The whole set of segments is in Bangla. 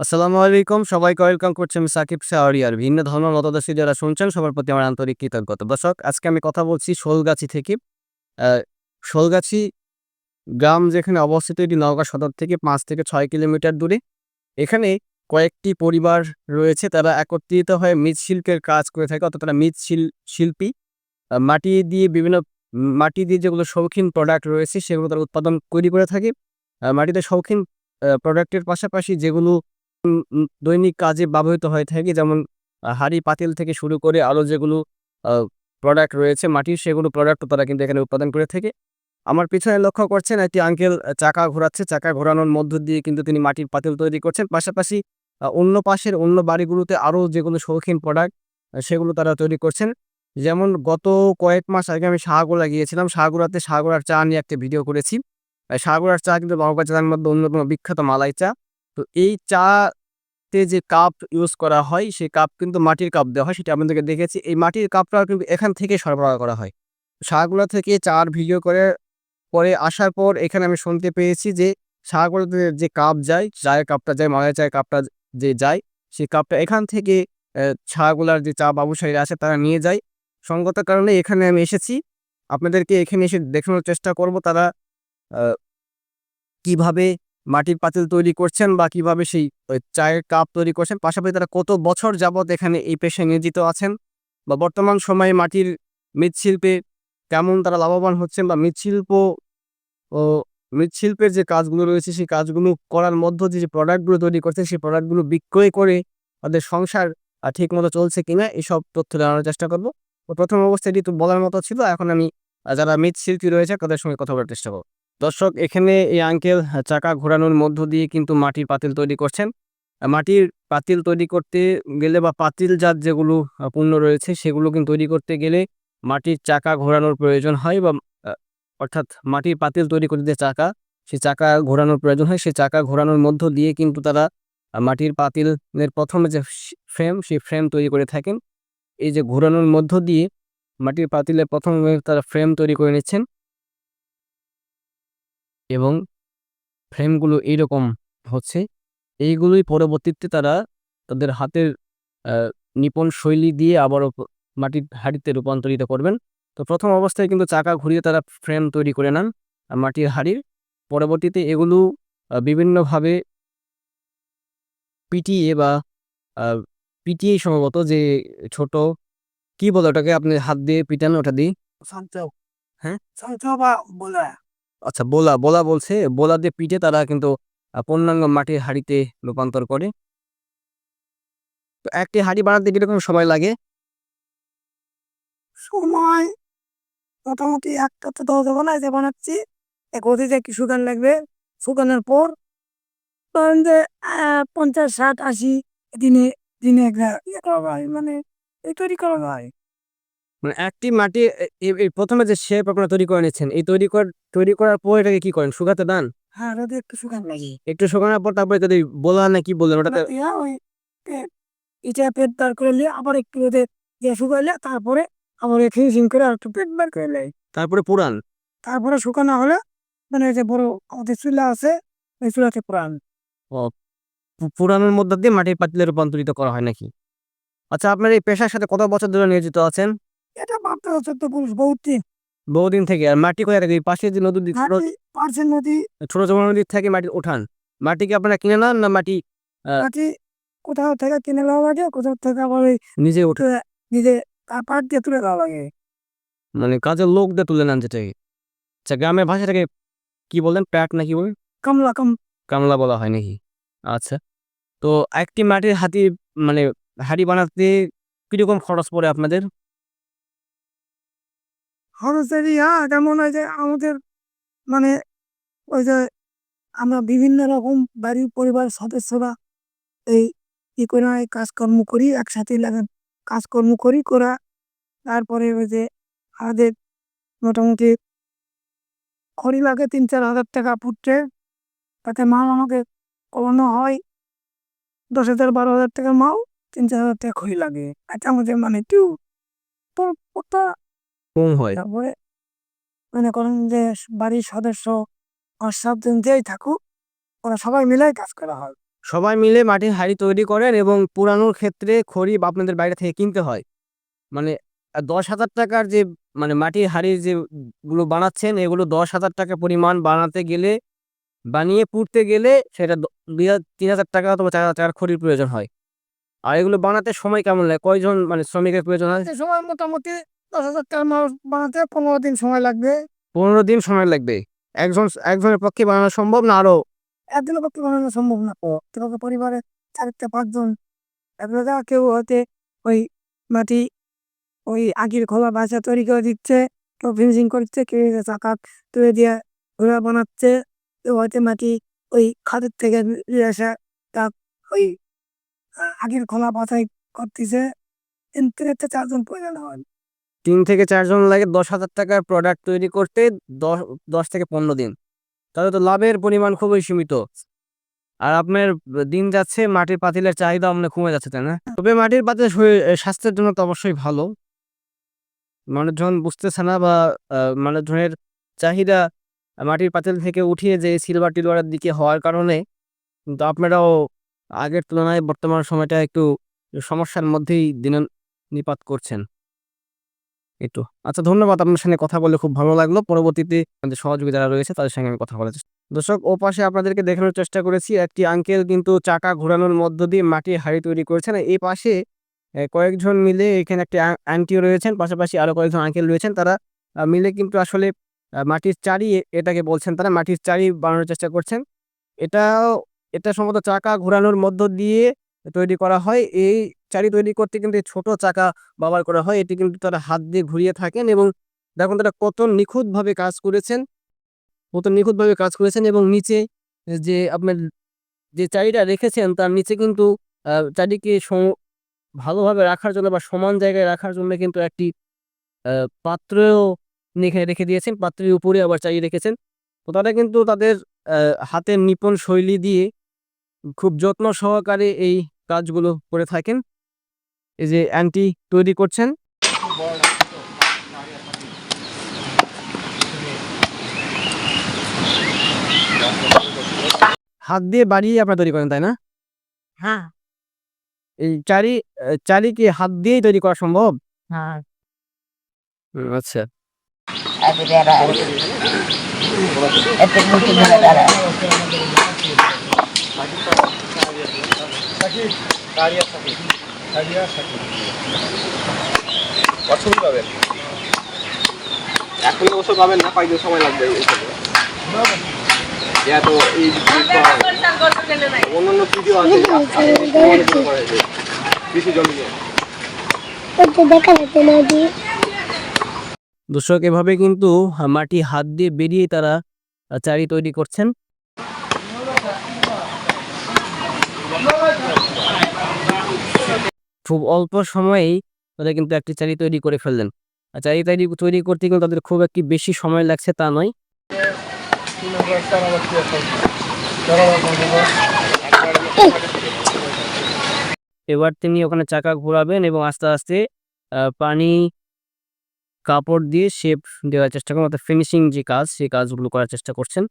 আসসালামু আলাইকুম। সবাইকে ওয়েলকাম করছি আমি সাকিব শাহরিয়ার ভিন্ন ধর্ম মতদর্শী যারা শুনছেন। সবার প্রতি আমার আন্তরিক কৃতজ্ঞতা। দর্শক, আজকে আমি কথা বলছি শোলগাছি থেকে। শোলগাছি গ্রাম যেখানে অবস্থিত, এটি নওগাঁ সদর থেকে পাঁচ থেকে ছয় কিলোমিটার দূরে। এখানে কয়েকটি পরিবার রয়েছে, তারা একত্রিত হয়ে মৃৎশিল্পের কাজ করে থাকে, অর্থাৎ তারা মৃৎশিল, শিল্পী। মাটি দিয়ে বিভিন্ন, মাটি দিয়ে যেগুলো শৌখিন প্রোডাক্ট রয়েছে, সেগুলো তারা উৎপাদন তৈরি করে থাকে। মাটিতে শৌখিন প্রোডাক্টের পাশাপাশি যেগুলো দৈনিক কাজে ব্যবহৃত হয়ে থাকে। যেমন হাঁড়ি পাতিল থেকে শুরু করে আরও যেগুলো প্রোডাক্ট রয়েছে, মাটির সেগুলো প্রোডাক্টও তারা কিন্তু এখানে উৎপাদন করে থাকে। আমার পিছনে লক্ষ্য করছেন একটি আঙ্কেল চাকা ঘোরাচ্ছে। চাকা ঘোরানোর মধ্য দিয়ে কিন্তু তিনি মাটির পাতিল তৈরি করছেন। পাশাপাশি অন্য পাশের অন্য বাড়িগুলোতে আরও যেগুলো শৌখিন প্রোডাক্ট সেগুলো তারা তৈরি করছেন। যেমন, গত কয়েক মাস আগে আমি শাহগোলা গিয়েছিলাম। শাহগোলাতে শাহগোলার চা নিয়ে একটা ভিডিও করেছি। শাহগোলার চা কিন্তু নওগাঁ জেলার মধ্যে অন্যতম বিখ্যাত মালাই চা। তো এই চাতে যে কাপ ইউজ করা হয় সেই কাপ কিন্তু মাটির কাপ দেওয়া হয়, সেটা আপনাদেরকে দেখেছি। এই মাটির কাপটা কিন্তু এখান থেকে সরবরাহ করা হয়। শাহগুলা থেকে চার ভিডিও করে, পরে আসার পর এখানে আমি শুনতে পেয়েছি যে শাহগুলাতে যে কাপ যায় চায়ের কাপটা যায় মালাই চায়ের কাপটা যে যায় সেই কাপটা এখান থেকে শাহগুলার যে চা ব্যবসায়ীরা আছে, তারা নিয়ে যায়। সঙ্গত কারণে এখানে আমি এসেছি। আপনাদেরকে এখানে এসে দেখানোর চেষ্টা করব তারা কীভাবে মাটির পাতিল তৈরি করছেন বা কীভাবে সেই চায়ের কাপ তৈরি করছেন, পাশাপাশি তারা কত বছর যাবৎ এখানে এই পেশায় নিয়োজিত আছেন বা বর্তমান সময়ে মাটির মৃৎশিল্পে কেমন তারা লাভবান হচ্ছেন বা মৃৎশিল্প, ও মৃৎশিল্পের যে কাজগুলো রয়েছে, সেই কাজগুলো করার মধ্য দিয়ে যে প্রোডাক্টগুলো তৈরি করছে সেই প্রোডাক্টগুলো বিক্রয় করে তাদের সংসার ঠিক মতো চলছে কিনা, এসব তথ্য জানানোর চেষ্টা করব। প্রথম অবস্থায় এটি তো বলার মতো ছিল, এখন আমি যারা মৃৎশিল্পী রয়েছে তাদের সঙ্গে কথা বলার চেষ্টা করব। দর্শক, এখানে এই আঙ্কেল চাকা ঘোরানোর মধ্য দিয়ে কিন্তু মাটির পাতিল তৈরি করছেন। মাটির পাতিল তৈরি করতে গেলে বা পাতিল জাত যেগুলো পণ্য রয়েছে, সেগুলো কিন্তু তৈরি করতে গেলে মাটির চাকা ঘোরানোর প্রয়োজন হয় বা অর্থাৎ মাটির পাতিল তৈরি করতে যে চাকা, সে চাকা ঘোরানোর প্রয়োজন হয়। সে চাকা ঘোরানোর মধ্য দিয়ে কিন্তু তারা মাটির পাতিলের প্রথমে যে ফ্রেম, সেই ফ্রেম তৈরি করে থাকেন। এই যে ঘোরানোর মধ্য দিয়ে মাটির পাতিলে প্রথমে তারা ফ্রেম তৈরি করে নিচ্ছেন। এবং ফ্রেমগুলো এইরকম হচ্ছে। এইগুলোই পরবর্তীতে তারা তাদের হাতের নিপুণ শৈলী দিয়ে আবারও মাটির হাঁড়িতে রূপান্তরিত করবেন। তো প্রথম অবস্থায় কিন্তু চাকা ঘুরিয়ে তারা ফ্রেম তৈরি করে নেন মাটির হাঁড়ির। পরবর্তীতে এগুলো বিভিন্নভাবে পিটিয়ে বা পিটিয়ে সম্ভবত যে ছোট কি বলে ওটাকে? আপনি হাত দিয়ে পিটান ওটা 처. হ্যাঁ? আচ্ছা বোলা বোলা বলছে, বোলা দিয়ে পিঠে তারা কিন্তু পূর্ণাঙ্গ মাটির হাঁড়িতে রূপান্তর করে। তো একটি হাঁড়ি বানাতে কীরকম সময় লাগে? সময় মোটামুটি একটা তো দশ বানায় যে বানাচ্ছি। এক গতিতে একটু শুকান লাগবে। শুকানোর পর ধরেন যে পঞ্চাশ, ষাট, আশি দিনে দিনে একটা ইয়ে মানে তৈরি করা হয়। মানে একটি মাটি প্রথমে যে শেপ আপনারা তৈরি করে নিচ্ছেন এই তৈরি কর তৈরি করার পর এটাকে কি করেন? শুকাতে দেন? হ্যাঁ একটু শুকান লাগে। একটু শুকানোর পর তারপরে যদি বোলা না কি বললেন ওটাতে ওই ইটা পেট বার করে নিয়ে আবার একটু রোদে দিয়ে শুকাইলে তারপরে আবার ফিনিশিং করে আর একটু পেট বার করে নেয় তারপরে পুরান? তারপরে শুকানো হলে মানে যে বড় আমাদের চুলা আছে ওই চুলাতে পুরান। পু- পুরানোর মধ্যে দিয়ে মাটির পাতিলে রূপান্তরিত করা হয় নাকি? আচ্ছা আপনার এই পেশার সাথে কত বছর ধরে নিয়োজিত আছেন? ভাবতে তো পুরুষ বহুত দিন বহুদিন থেকে। আর মাটি কোথায় থাকে? পাশে যে নদী ছোট মাটি নদী। ছোট ছোট নদীর থেকে মাটি ওঠান মাটি কি আপনারা কিনে নেন না মাটি মাটি কোথাও থেকে কিনে নেওয়া লাগে কোথাও থেকে আবার ওই নিজে ওঠে নিজে পাট দিয়ে তুলে দেওয়া লাগে। মানে কাজের লোক দিয়ে তুলে নেন যেটাকে। আচ্ছা গ্রামের ভাষাটাকে কি বলেন? প্যাট নাকি বলেন? কামলা কাম কামলা বলা হয় নাকি? আচ্ছা তো একটি মাটির হাতি মানে হাড়ি বানাতে কীরকম খরচ পড়ে আপনাদের? খরচের ইয়া যেমন ওই যে আমাদের মানে ওই যে আমরা বিভিন্ন রকম বাড়ির পরিবার সদস্যরা এই ই করে এই কাজকর্ম করি, একসাথে লাগে কাজকর্ম করি, করা তারপরে ওই যে আমাদের মোটামুটি খড়ি লাগে তিন চার হাজার টাকা ফুটছে তাতে মাল আমাকে কমানো হয় দশ হাজার, বারো হাজার টাকা মাল, তিন চার হাজার টাকা খড়ি লাগে। এটা আমাদের মানে একটু ওটা কম হয়। তারপরে মনে করেন যে বাড়ির সদস্য পাঁচ সাতজন যেই থাকুক ওরা সবাই মিলে কাজ করা হয়। সবাই মিলে মাটির হাঁড়ি তৈরি করেন এবং পুরানোর ক্ষেত্রে খড়ি বা আপনাদের বাইরে থেকে কিনতে হয়। মানে দশ হাজার টাকার যে মানে মাটির হাঁড়ি যে গুলো বানাচ্ছেন এগুলো দশ হাজার টাকা পরিমাণ বানাতে গেলে বানিয়ে পুড়তে গেলে সেটা দুই তিন হাজার টাকা অথবা চার হাজার টাকার খড়ির প্রয়োজন হয়। আর এগুলো বানাতে সময় কেমন লাগে? কয়জন মানে শ্রমিকের প্রয়োজন হয়? সময় মোটামুটি দশ হাজার টাকার মাল বানাতে পনেরো দিন সময় লাগবে। পনেরো দিন সময় লাগবে? একজন একজনের পক্ষে বানানো সম্ভব না আরও? একদিনের পক্ষে বানানো সম্ভব না তোমাকে পরিবারে চারটা পাঁচজন। এবার কেউ হতে ওই মাটি ওই আগের খোলা বাসা তৈরি করে দিচ্ছে কেউ ফিনিশিং করছে কেউ চাকা তুলে দিয়ে ঘোড়া বানাচ্ছে কেউ হয়তো মাটি ওই খাদের থেকে আসা তা ওই আগের খোলা বাছাই করতেছে। চারজন প্রয়োজন হয়। তিন থেকে চারজন লাগে দশ হাজার টাকার প্রোডাক্ট তৈরি করতে দশ দশ থেকে পনেরো দিন। তাহলে তো লাভের পরিমাণ খুবই সীমিত। আর আপনার দিন যাচ্ছে, মাটির পাতিলের চাহিদা আপনার কমে যাচ্ছে, তাই না? তবে মাটির পাতিল স্বাস্থ্যের জন্য তো অবশ্যই ভালো। মানুষজন বুঝতেছে না বা মানুষজনের চাহিদা মাটির পাতিল থেকে উঠিয়ে যে সিলভার টিলভারের দিকে হওয়ার কারণে, কিন্তু আপনারাও আগের তুলনায় বর্তমান সময়টা একটু সমস্যার মধ্যেই দিন, নিপাত করছেন। একটু আচ্ছা ধন্যবাদ আপনার সঙ্গে কথা বলে খুব ভালো লাগল। পরবর্তীতে আমাদের সহযোগী যারা রয়েছে তাদের সঙ্গে আমি কথা বলে দর্শক, ও পাশে আপনাদেরকে দেখানোর চেষ্টা করেছি, একটি আঙ্কেল কিন্তু চাকা ঘোরানোর মধ্য দিয়ে মাটির হাড়ি তৈরি করেছেন। এই পাশে কয়েকজন মিলে এখানে একটি আন্টিও রয়েছেন, পাশাপাশি আরও কয়েকজন আঙ্কেল রয়েছেন। তারা মিলে কিন্তু আসলে মাটির চারি, এটাকে বলছেন তারা, মাটির চারি বানানোর চেষ্টা করছেন। এটাও, এটা সম্ভবত চাকা ঘোরানোর মধ্য দিয়ে তৈরি করা হয়। এই চারি তৈরি করতে কিন্তু ছোট চাকা ব্যবহার করা হয়। এটি কিন্তু তারা হাত দিয়ে ঘুরিয়ে থাকেন এবং দেখুন তারা কত নিখুঁতভাবে কাজ করেছেন। কত নিখুঁতভাবে কাজ করেছেন এবং নিচে যে আপনার যে চারিটা রেখেছেন, তার নিচে কিন্তু চারিকে ভালোভাবে রাখার জন্য বা সমান জায়গায় রাখার জন্য কিন্তু একটি পাত্রও এখানে রেখে দিয়েছেন। পাত্রের উপরে আবার চারি রেখেছেন। তো তারা কিন্তু তাদের হাতের নিপুণ শৈলী দিয়ে খুব যত্ন সহকারে এই কাজগুলো করে থাকেন। এই যে অ্যান্টি তৈরি করছেন। হাত দিয়ে বাড়িয়ে আপনারা তৈরি করেন তাই না? হ্যাঁ। এই চারি চারি কি হাত দিয়েই তৈরি করা সম্ভব? হ্যাঁ। আচ্ছা। অসুবিধা পাবেন? এখন অবশ্য পাবেন না কয়েকদিন সময় লাগবে এইসবে এই অন্যান্য ভিডিও আছে কৃষি জমি দেখা যেতে না দর্শক এভাবে কিন্তু মাটি হাত দিয়ে বেরিয়ে তারা চারি তৈরি করছেন। খুব অল্প সময়েই তারা কিন্তু একটি চারি তৈরি করে ফেললেন। আর চারি তৈরি তৈরি করতে কিন্তু তাদের খুব একটি বেশি সময় লাগছে তা নয়। এবার তিনি ওখানে চাকা ঘোরাবেন এবং আস্তে আস্তে পানি, কাপড় দিয়ে শেপ দেওয়ার চেষ্টা করেন অর্থাৎ ফিনিশিং যে কাজ সেই কাজগুলো করার চেষ্টা করছেন।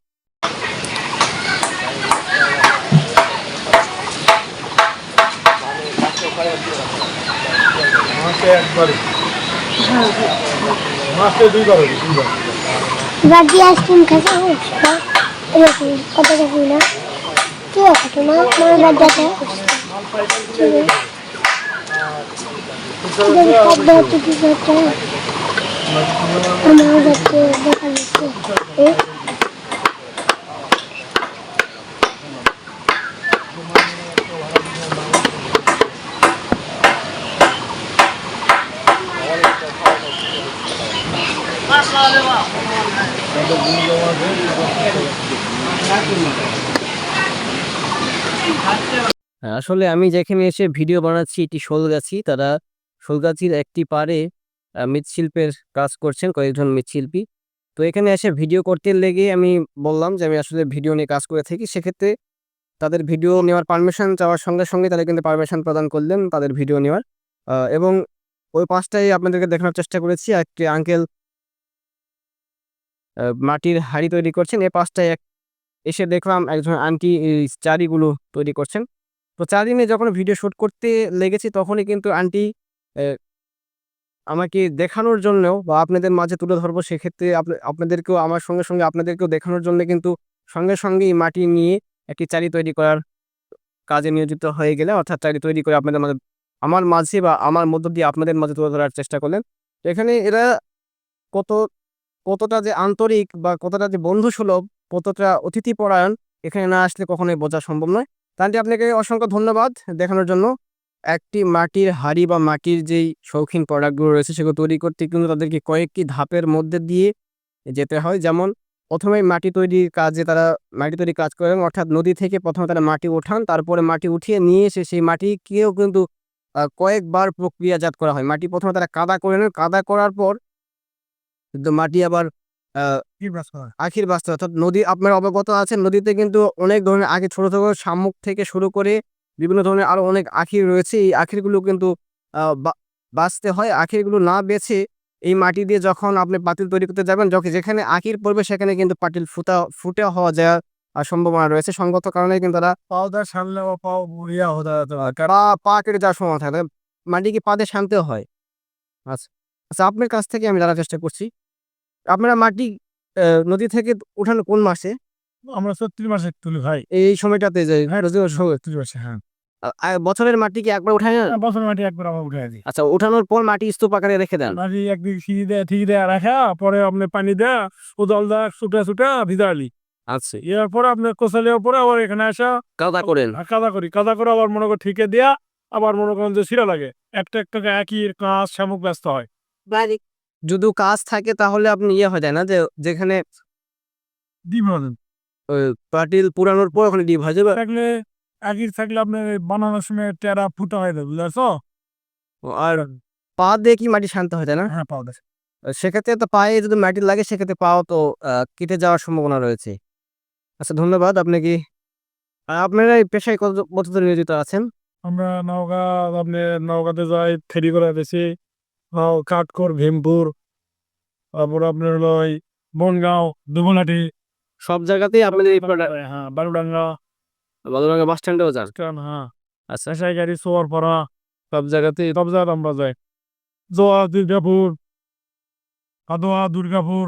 বাকি আইসক্রিম খাইছে এরকম কত খাইছি না কি আছে তোমার মনে খাদ্য হচ্ছে কি আমার যাচ্ছে দেখা যাচ্ছে এই হ্যাঁ, আসলে আমি যেখানে এসে ভিডিও বানাচ্ছি এটি শোলগাছি তারা শোলগাছির একটি পারে মৃৎশিল্পের কাজ করছেন, কয়েকজন মৃৎশিল্পী। তো এখানে এসে ভিডিও করতে লেগে আমি বললাম যে আমি আসলে ভিডিও নিয়ে কাজ করে থাকি, সেক্ষেত্রে তাদের ভিডিও নেওয়ার পারমিশন চাওয়ার সঙ্গে সঙ্গে তারা কিন্তু পারমিশন প্রদান করলেন তাদের ভিডিও নেওয়ার। এবং ওই পাশটাই আপনাদেরকে দেখানোর চেষ্টা করেছি, একটি আঙ্কেল মাটির হাড়ি তৈরি করছেন এই পাশটায় এক, এসে দেখলাম একজন আন্টি চারিগুলো তৈরি করছেন। তো চারদিনে যখন ভিডিও শ্যুট করতে লেগেছি তখনই কিন্তু আন্টি আমাকে দেখানোর জন্যও বা আপনাদের মাঝে তুলে ধরবো সেক্ষেত্রে আপনাদেরকেও আমার সঙ্গে সঙ্গে আপনাদেরকেও দেখানোর জন্য কিন্তু সঙ্গে সঙ্গেই মাটি নিয়ে একটি চারি তৈরি করার কাজে নিয়োজিত হয়ে গেলে অর্থাৎ চারি তৈরি করে আপনাদের মাঝে, আমার মাঝে বা আমার মধ্য দিয়ে আপনাদের মাঝে তুলে ধরার চেষ্টা করলেন। এখানে এরা কত, কতটা যে আন্তরিক বা কতটা যে বন্ধুসুলভ, কতটা অতিথিপরায়ণ এখানে না আসলে কখনোই বোঝা সম্ভব নয়। তাহলে আপনাকে অসংখ্য ধন্যবাদ দেখানোর জন্য। একটি মাটির হাড়ি বা মাটির যেই শৌখিন প্রোডাক্টগুলো রয়েছে, সেগুলো তৈরি করতে কিন্তু তাদেরকে কয়েকটি ধাপের মধ্যে দিয়ে যেতে হয়। যেমন প্রথমে মাটি তৈরির কাজে তারা মাটি তৈরির কাজ করেন অর্থাৎ নদী থেকে প্রথমে তারা মাটি ওঠান, তারপরে মাটি উঠিয়ে নিয়ে এসে সেই মাটিকেও কিন্তু কয়েকবার প্রক্রিয়াজাত করা হয়। মাটি প্রথমে তারা কাদা করে নেন। কাদা করার পর মাটি আবার আখির বাস্তব অর্থাৎ নদী আপনার অবগত আছেন নদীতে কিন্তু অনেক ধরনের আখি ছোট ছোট শামুক থেকে শুরু করে বিভিন্ন ধরনের আরও অনেক আখির রয়েছে। এই আখিরগুলো কিন্তু বাঁচতে হয়। আখিরগুলো না বেছে এই মাটি দিয়ে যখন আপনি পাতিল তৈরি করতে যাবেন যখন যেখানে আখির পড়বে সেখানে কিন্তু পাতিল ফুটা ফুটে হওয়া যাওয়ার সম্ভাবনা রয়েছে। সঙ্গত কারণে কিন্তু তারা বা পাও ইয়া হতে পা পা কেটে যাওয়ার থাকে। মাটি কি পাতে শানতেও হয়? আচ্ছা আচ্ছা আপনার কাছ থেকে আমি জানার চেষ্টা করছি। আপনারা মাটি আহ, নদী থেকে উঠানো কোন মাসে? আমরা সত্তর মাসে তুলি ভাই। এই সময়টাতে যাই সময় সত্তর মাসে হ্যাঁ। বছরের মাটি কি একবার উঠায় না বছর মাটি একবার আমরা উঠে দিই। আচ্ছা উঠানোর পর মাটি স্তূপ আকারে রেখে দেন। মাটি একদিন সিঁড়ি দেয় ঠিক দেয় রাখা পরে আপনি পানি দেয়া উদল দা ছুটা ছুটা ভিজালি। আচ্ছা। এর পরে আপনার কোসালিয়ার পরে আবার এখানে আসা। কাদা করেন। কাদা করি কাদা করে আবার মনে করি ঠিকে দেয়া আবার মনে করেন যে সিরা লাগে। একটা একটা একই কাঁচ শামুক ব্যস্ত হয়। যদি কাজ থাকে তাহলে আপনি ইয়ে হয়ে যায় না যে যেখানে ডিম হবে ওই পাটিল পুরানোর পর ওখানে ডিপ হয়ে যাবে। থাকলে একই থাকলে আপনার বানানোর সময় টেরা ফুটা হয়ে যাবে বুঝছ? আর পা দিয়ে কি মাটি শান্ত হয়ে যায় না? হ্যাঁ পাউডার সেক্ষেত্রে তো পায়ে যদি মাটি লাগে সেক্ষেত্রে পাও তো কেটে যাওয়ার সম্ভাবনা রয়েছে। আচ্ছা ধন্যবাদ। আপনি কি আর আপনারা এই পেশায় কত বছর নিয়োজিত আছেন? আমরা নওগাঁ আপনি নওগাঁতে যাই ফেরি করে দিছি কাঠখোর ভীমপুর তারপর আপনার হলো ওই বনগাঁও দুবনাটি সব জায়গাতেই আপনাদের এই হ্যাঁ বারুডাঙ্গা বালুরঙ্গা বাস স্ট্যান্ডেও যান? হ্যাঁ। আচ্ছা পেশাই গাড়ি সোয়ার পাড়া সব জায়গাতেই? সব জায়গাতে আমরা যাই। জোয়া দুর্গাপুর কাদোয়া দুর্গাপুর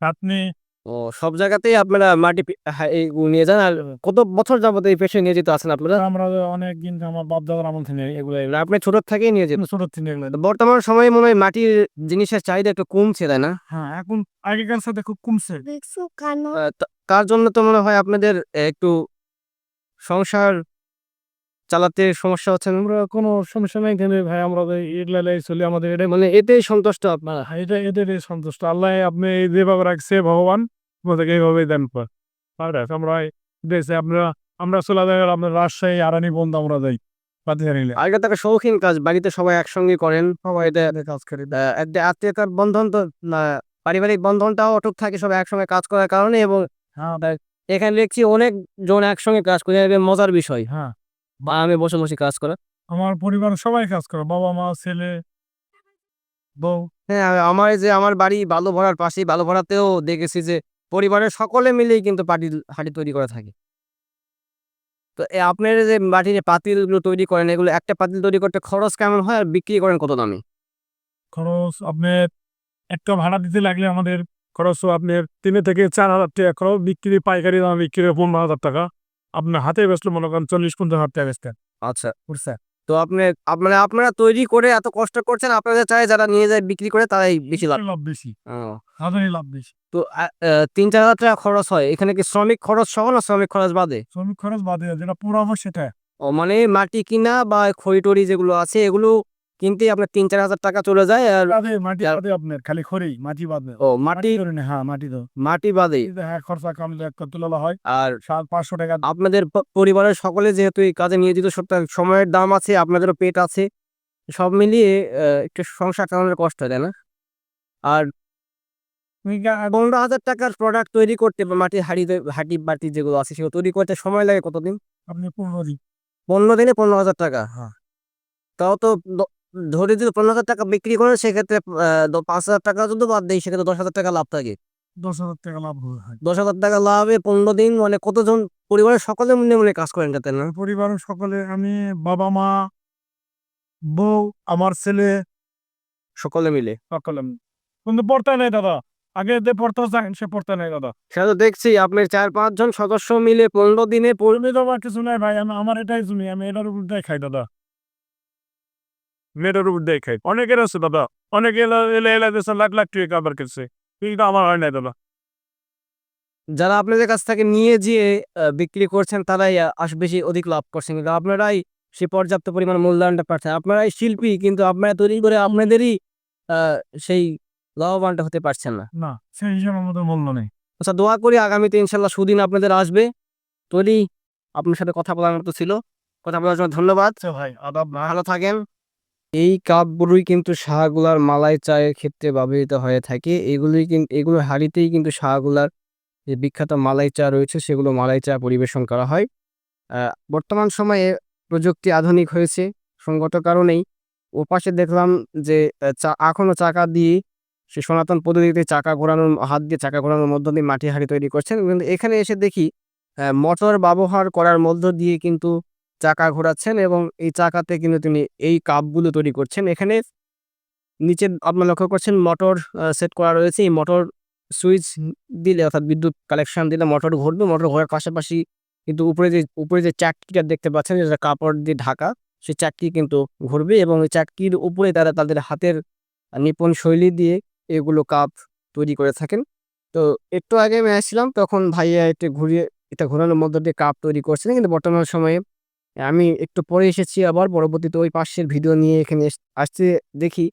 কাতনি ও সব জায়গাতেই আপনারা মাটি পি- হ্যাঁ, এই নিয়ে যান। আর কত বছর যাবত এই পেশায় যেতে আছেন আপনারা? আমরা অনেক দিন আমার বাপ দাদার আমল থেকে এগুলো এগুলো আপনি ছোট থেকেই নিয়ে যেতেন ছোট থেকে এগুলো বর্তমান সময়ে মনে হয় মাটির জিনিসের চাহিদা একটু কমছে তাই না? হ্যাঁ এখন আগেকার সাথে খুব কমছে। কার আহ, তা- তার জন্য তো মনে হয় আপনাদের একটু সংসার চালাতে সমস্যা হচ্ছে না। আমরা কোনো সমস্যা নাই এখানে ভাই আমরা তো এগুলা লাই চলি আমাদের এটা মানে এতেই সন্তুষ্ট আপনারা? হ্যাঁ, এটা এদের সন্তুষ্ট। আল্লাহ আপনি যেভাবে রাখছে ভগবান আমাদেরকে এইভাবে দেন পর। আমরা দেশে আমরা আমরা চলে যাই আপনার রাজশাহী আরানি বন্ধ আমরা যাই আগে তাকে শৌখিন কাজ বাড়িতে সবাই একসঙ্গে করেন। সবাই কাজ করি। আত্মীয়তার বন্ধন তো না, পারিবারিক বন্ধনটাও অটুট থাকে সবাই একসঙ্গে কাজ করার কারণে এবং হ্যাঁ। এখানে দেখছি অনেক জন একসঙ্গে কাজ করে মজার বিষয়। হ্যাঁ। বা আমি বসে বসে কাজ করা। আমার পরিবার সবাই কাজ করে বাবা মা ছেলে বউ। হ্যাঁ আমার যে আমার বাড়ি বালু ভরার পাশেই বালু ভরাতেও দেখেছি যে পরিবারের সকলে মিলেই কিন্তু পাটিল হাঁড়ি তৈরি করা থাকে। তো আপনার যে মাটির পাতিলগুলো তৈরি করেন এগুলো একটা পাতিল তৈরি করতে খরচ কেমন হয় আর বিক্রি করেন কত দামে? খরচ আপনার একটা ভাড়া দিতে লাগলে আমাদের খরচ আপনার তিনে থেকে চার হাজার টাকা খরচ বিক্রি পাইকারি দাম বিক্রি পনেরো হাজার টাকা। আপনার হাতে বেসলে মনে করেন চল্লিশ পঞ্চাশ হাজার টাকা বেচতেন আচ্ছা। বুঝছে? তো আপনি আপনারা আপনারা তৈরি করে এত কষ্ট করছেন আপনাদের চাই যারা নিয়ে যায় বিক্রি করে তারাই বেশি লাভ। লাভ বেশি। তাদেরই লাভ বেশি। তো তিন চার হাজার টাকা খরচ হয়। এখানে কি শ্রমিক খরচ সহ না শ্রমিক খরচ বাদে? শ্রমিক খরচ বাদে যেটা পুরো সেটা। ও মানে মাটি কিনা বা খড়ি টড়ি যেগুলো আছে এগুলো কিনতে আপনার তিন চার হাজার টাকা চলে যায় আর মাটি বাদে আপনার খালি খড়ি মাটি বাদে। ও মাটি মাটি হ্যাঁ মাটি তো মাটি বাদে। হ্যাঁ খরচা কামলে একটা তুলা হয়। আর সাত পাঁচশো টাকা। আপনাদের পরিবারের সকলে যেহেতু এই কাজে নিয়োজিত সময়ের দাম আছে আপনাদেরও পেট আছে সব মিলিয়ে একটু সংসার চালানোর কষ্ট হয় না? আর পনেরো হাজার টাকার প্রোডাক্ট তৈরি করতে বা মাটির হাড়ি হাঁটি বাটি যেগুলো আছে সেগুলো তৈরি করতে সময় লাগে কতদিন? আপনি পনেরো দিন। পনেরো দিনে পনেরো হাজার টাকা। হ্যাঁ। তাও তো ধরে যদি পনেরো হাজার টাকা বিক্রি করেন সেক্ষেত্রে পাঁচ হাজার টাকা যদি বাদ দেয় সেক্ষেত্রে দশ হাজার টাকা লাভ থাকে। দশ হাজার টাকা লাভ হয় দশ হাজার টাকা লাভে পনেরো দিন মানে কতজন পরিবারের সকলে মিলে মিলে কাজ করেন যাতে না? পরিবারের সকলে আমি বাবা মা বউ আমার ছেলে সকলে মিলে? সকলে কিন্তু পড়তে নেই দাদা। আগে যে পড়তে চান সে পড়তে নেই দাদা। সেটা তো দেখছি আপনি চার পাঁচজন সদস্য মিলে পনেরো দিনে পড়বে তো আমার কিছু নাই ভাই আমি আমার এটাই জমি আমি এটার উপর খাই দাদা। মেয়েটার উপর দিয়ে খাই। অনেকের আছে দাদা। অনেকে এলা এলা এলা দেশে লাখ লাখ টাকা আবার করছে কিন্তু আমার হয় নাই দাদা। যারা আপনাদের কাছ থেকে নিয়ে যেয়ে বিক্রি করছেন তারাই বেশি অধিক লাভ করছেন। কিন্তু আপনারাই সে পর্যাপ্ত পরিমাণ মূল্যায়নটা পাচ্ছেন। আপনারাই শিল্পী কিন্তু আপনারা তৈরি করে আপনাদেরই আহ, সেই লাভবানটা হতে পারছেন না। না সেই হিসাবে আমাদের মূল্য নেই। আচ্ছা দোয়া করি আগামীতে ইনশাল্লাহ সুদিন আপনাদের আসবে। তৈরি আপনার সাথে কথা বলার মতো ছিল। কথা বলার জন্য ধন্যবাদ। আচ্ছা ভাই আদাব ভালো থাকেন। এই কাপগুলোই কিন্তু শাহগুলার মালাই চায়ের ক্ষেত্রে ব্যবহৃত হয়ে থাকে। এগুলোই কিন্তু এগুলো হাড়িতেই কিন্তু শাহগুলার যে বিখ্যাত মালাই চা রয়েছে, সেগুলো মালাই চা পরিবেশন করা হয়। বর্তমান সময়ে প্রযুক্তি আধুনিক হয়েছে, সঙ্গত কারণেই ওপাশে দেখলাম যে চা এখনও চাকা দিয়ে সে সনাতন পদ্ধতিতে চাকা ঘোরানোর, হাত দিয়ে চাকা ঘোরানোর মধ্য দিয়ে মাটি হাঁড়ি তৈরি করছেন। কিন্তু এখানে এসে দেখি মোটর ব্যবহার করার মধ্য দিয়ে কিন্তু চাকা ঘোরাচ্ছেন এবং এই চাকাতে কিন্তু তিনি এই কাপগুলো তৈরি করছেন। এখানে নিচে আপনার লক্ষ্য করছেন মোটর সেট করা রয়েছে। এই মোটর সুইচ দিলে অর্থাৎ বিদ্যুৎ কালেকশন দিলে মোটর ঘুরবে। মোটর ঘোরার পাশাপাশি কিন্তু উপরে যে উপরে যে চাকরিটা দেখতে পাচ্ছেন, যেটা কাপড় দিয়ে ঢাকা, সেই চাকরি কিন্তু ঘুরবে এবং এই চাকরির উপরে তারা তাদের হাতের নিপুণ শৈলী দিয়ে এগুলো কাপ তৈরি করে থাকেন। তো একটু আগে আমি আসছিলাম, তখন ভাইয়া একটু ঘুরিয়ে, এটা ঘোরানোর মধ্য দিয়ে কাপ তৈরি করছিলেন কিন্তু বর্তমান সময়ে আমি একটু পরে এসেছি আবার, পরবর্তীতে ওই পাশের ভিডিও নিয়ে এখানে আসতে দেখি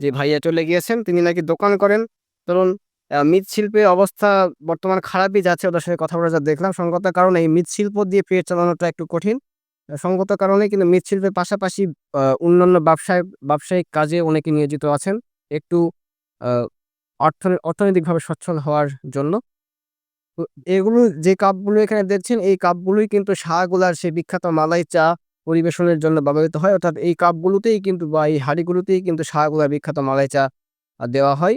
যে ভাইয়া চলে গিয়েছেন, তিনি নাকি দোকান করেন। ধরুন মৃৎশিল্পের অবস্থা বর্তমান খারাপই যাচ্ছে ওদের সঙ্গে কথা বলে যা দেখলাম। সঙ্গত কারণে এই মৃৎশিল্প দিয়ে পেট চালানোটা একটু কঠিন। সঙ্গত কারণে কিন্তু মৃৎশিল্পের পাশাপাশি অন্যান্য ব্যবসায়, ব্যবসায়িক কাজে অনেকে নিয়োজিত আছেন। একটু অর্থনৈতিকভাবে সচ্ছল হওয়ার জন্য। এগুলো যে কাপগুলো এখানে দেখছেন, এই কাপগুলোই কিন্তু শাহগুলার সেই বিখ্যাত মালাই চা পরিবেশনের জন্য ব্যবহৃত হয়। অর্থাৎ এই কাপগুলোতেই কিন্তু বা এই হাঁড়িগুলোতেই কিন্তু শাহগুলার বিখ্যাত মালাই চা দেওয়া হয়।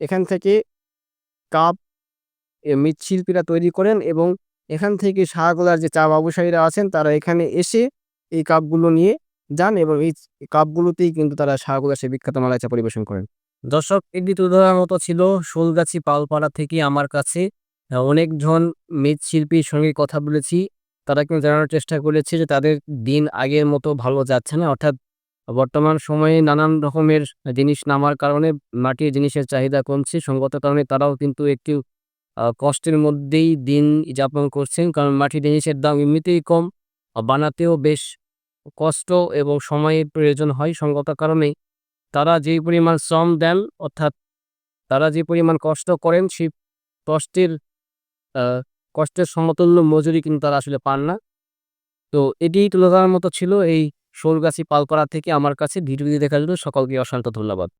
এখান থেকে কাপ মৃৎশিল্পীরা তৈরি করেন এবং এখান থেকে শাহগুলার যে চা ব্যবসায়ীরা আছেন, তারা এখানে এসে এই কাপগুলো নিয়ে যান এবং এই কাপগুলোতেই কিন্তু তারা শাহগুলার সেই বিখ্যাত মালাই চা পরিবেশন করেন। দর্শক, এটি তুলে মতো ছিল। শোলগাছি, পালপাড়া থেকে আমার কাছে অনেকজন মৃৎশিল্পীর সঙ্গে কথা বলেছি। তারা কিন্তু জানানোর চেষ্টা করেছে যে তাদের দিন আগের মতো ভালো যাচ্ছে না। অর্থাৎ বর্তমান সময়ে নানান রকমের জিনিস নামার কারণে মাটির জিনিসের চাহিদা কমছে। সঙ্গত কারণে তারাও কিন্তু একটু কষ্টের মধ্যেই দিন যাপন করছেন। কারণ মাটির জিনিসের দাম এমনিতেই কম। বানাতেও বেশ কষ্ট এবং সময়ের প্রয়োজন হয়। সঙ্গত কারণে তারা যে পরিমাণ শ্রম দেন, অর্থাৎ তারা যে পরিমাণ কষ্ট করেন, সেই কষ্টের কষ্টের সমতুল্য মজুরি কিন্তু তারা আসলে পান না। তো এটি তুলে ধরার মতো ছিল এই শোলগাছি পালপাড়া থেকে আমার কাছে। ভিডিওটি দেখার জন্য সকলকে অসংখ্য ধন্যবাদ।